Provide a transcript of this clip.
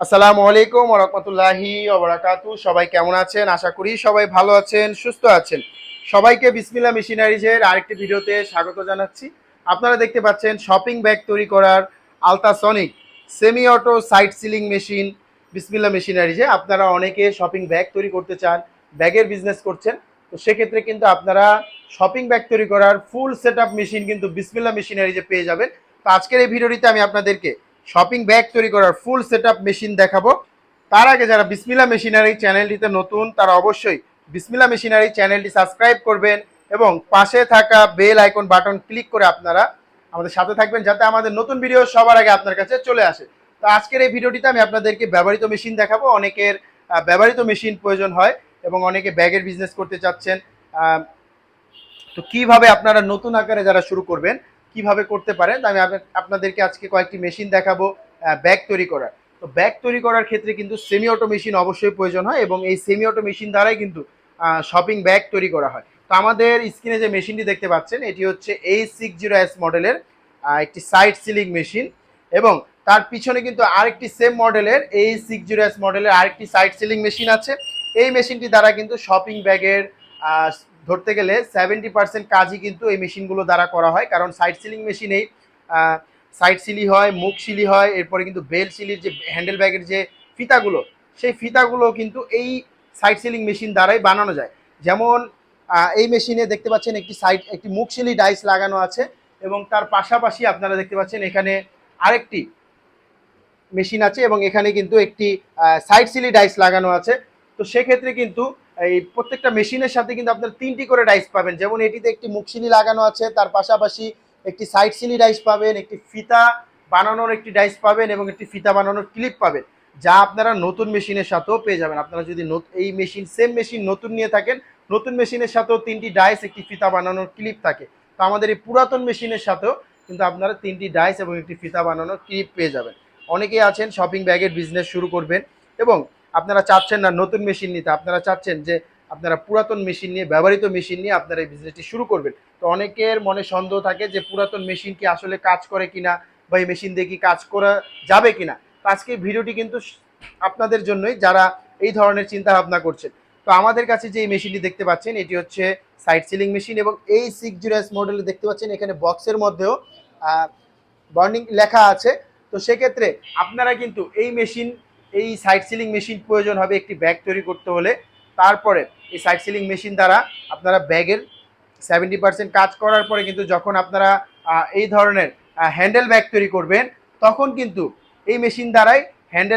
আসসালামু আলাইকুম রহমতুল্লাহি ওবরাকাতু সবাই কেমন আছেন? আশা করি সবাই ভালো আছেন, সুস্থ আছেন। সবাইকে বিসমিল্লা মেশিনারিজের আরেকটি ভিডিওতে স্বাগত জানাচ্ছি। আপনারা দেখতে পাচ্ছেন শপিং ব্যাগ তৈরি করার ultrasonic semi auto side sealing machine Bismillah মেশিনারিজে। আপনারা অনেকে শপিং ব্যাগ তৈরি করতে চান, ব্যাগের বিজনেস করছেন, তো সেক্ষেত্রে কিন্তু আপনারা শপিং ব্যাগ তৈরি করার ফুল সেট মেশিন কিন্তু বিসমিল্লা মেশিনারিজে পেয়ে যাবেন। তো আজকের এই ভিডিওটিতে আমি আপনাদেরকে শপিং ব্যাগ তৈরি করার ফুল সেট মেশিন দেখাবো। তার আগে যারা বিসমিল্লা মেশিনারি চ্যানেলটিতে নতুন, তারা অবশ্যই বিসমিল্লা মেশিনারি চ্যানেলটি সাবস্ক্রাইব করবেন এবং পাশে থাকা বেল আইকন বাটন ক্লিক করে আপনারা আমাদের সাথে থাকবেন যাতে আমাদের নতুন ভিডিও সবার আগে আপনার কাছে চলে আসে। তো আজকের এই ভিডিওটিতে আমি আপনাদেরকে ব্যবহৃত মেশিন দেখাবো। অনেকের ব্যবহৃত মেশিন প্রয়োজন হয় এবং অনেকে ব্যাগের বিজনেস করতে চাচ্ছেন। তো কীভাবে আপনারা নতুন আকারে যারা শুরু করবেন কীভাবে করতে পারেন? আমি আপ- আপনাদেরকে আজকে কয়েকটি মেশিন দেখাবো ব্যাগ তৈরি করার। তো ব্যাগ তৈরি করার ক্ষেত্রে কিন্তু সেমি অটো মেশিন অবশ্যই প্রয়োজন হয় এবং এই সেমি অটো মেশিন দ্বারাই কিন্তু শপিং ব্যাগ তৈরি করা হয়। তো আমাদের স্ক্রিনে যে মেশিনটি দেখতে পাচ্ছেন, এটি হচ্ছে এই সিক্স জিরো এস মডেলের একটি সাইড সিলিং মেশিন এবং তার পিছনে কিন্তু আরেকটি সেম মডেলের এই সিক্স জিরো এস মডেলের আরেকটি সাইড সিলিং মেশিন আছে। এই মেশিনটি দ্বারা কিন্তু শপিং ব্যাগের ধরতে গেলে সেভেন্টি পার্সেন্ট কাজই কিন্তু এই মেশিনগুলো দ্বারা করা হয়, কারণ সাইড সিলিং মেশিনেই সাইড সিলি হয়, মুখ সিলি হয়, এরপরে কিন্তু বেল সিলির যে হ্যান্ডেল ব্যাগের যে ফিতাগুলো, সেই ফিতাগুলো কিন্তু এই সাইড সিলিং মেশিন দ্বারাই বানানো যায়। যেমন এই মেশিনে দেখতে পাচ্ছেন একটি সাইড একটি মুখ সিলি ডাইস লাগানো আছে, এবং তার পাশাপাশি আপনারা দেখতে পাচ্ছেন এখানে আরেকটি মেশিন আছে, এবং এখানে কিন্তু একটি সাইড সিলি ডাইস লাগানো আছে। তো সেক্ষেত্রে কিন্তু এই প্রত্যেকটা মেশিনের সাথে কিন্তু আপনার তিনটি করে ডাইস পাবেন। যেমন এটিতে একটি মুখশিলি লাগানো আছে, তার পাশাপাশি একটি সাইড সিলি ডাইস পাবেন, একটি ফিতা বানানোর একটি ডাইস পাবেন এবং একটি ফিতা বানানোর ক্লিপ পাবেন। যা আপনারা নতুন মেশিনের সাথেও পেয়ে যাবেন। আপনারা যদি এই মেশিন সেম মেশিন নতুন নিয়ে থাকেন, নতুন মেশিনের সাথেও তিনটি ডাইস একটি ফিতা বানানোর ক্লিপ থাকে। তো আমাদের এই পুরাতন মেশিনের সাথেও কিন্তু আপনারা তিনটি ডাইস এবং একটি ফিতা বানানোর ক্লিপ পেয়ে যাবেন। অনেকেই আছেন শপিং ব্যাগের বিজনেস শুরু করবেন এবং আপনারা চাচ্ছেন না নতুন মেশিন নিতে, আপনারা চাচ্ছেন যে আপনারা পুরাতন মেশিন নিয়ে, ব্যবহৃত মেশিন নিয়ে আপনারা এই বিজনেসটি শুরু করবেন। তো অনেকের মনে সন্দেহ থাকে যে পুরাতন মেশিন কি আসলে কাজ করে কিনা বা এই মেশিন দিয়ে কি কাজ করা যাবে কিনা। তো আজকে ভিডিওটি কিন্তু আপনাদের জন্যই, যারা এই ধরনের চিন্তা ভাবনা করছেন। তো আমাদের কাছে যে এই মেশিনটি দেখতে পাচ্ছেন, এটি হচ্ছে সাইড সিলিং মেশিন এবং এই সিক্স জিরো এস মডেলে দেখতে পাচ্ছেন, এখানে বক্সের মধ্যেও বার্নিং লেখা আছে। তো সেক্ষেত্রে আপনারা কিন্তু এই মেশিন এই সাইড সিলিং মেশিন প্রয়োজন হবে একটি ব্যাগ তৈরি করতে হলে। তারপরে এই সাইড সিলিং মেশিন দ্বারা আপনারা ব্যাগের সেভেন্টি পার্সেন্ট কাজ করার পরে কিন্তু যখন আপনারা এই ধরনের হ্যান্ডেল ব্যাগ তৈরি করবেন, তখন কিন্তু এই মেশিন দ্বারাই হ্যান্ডেল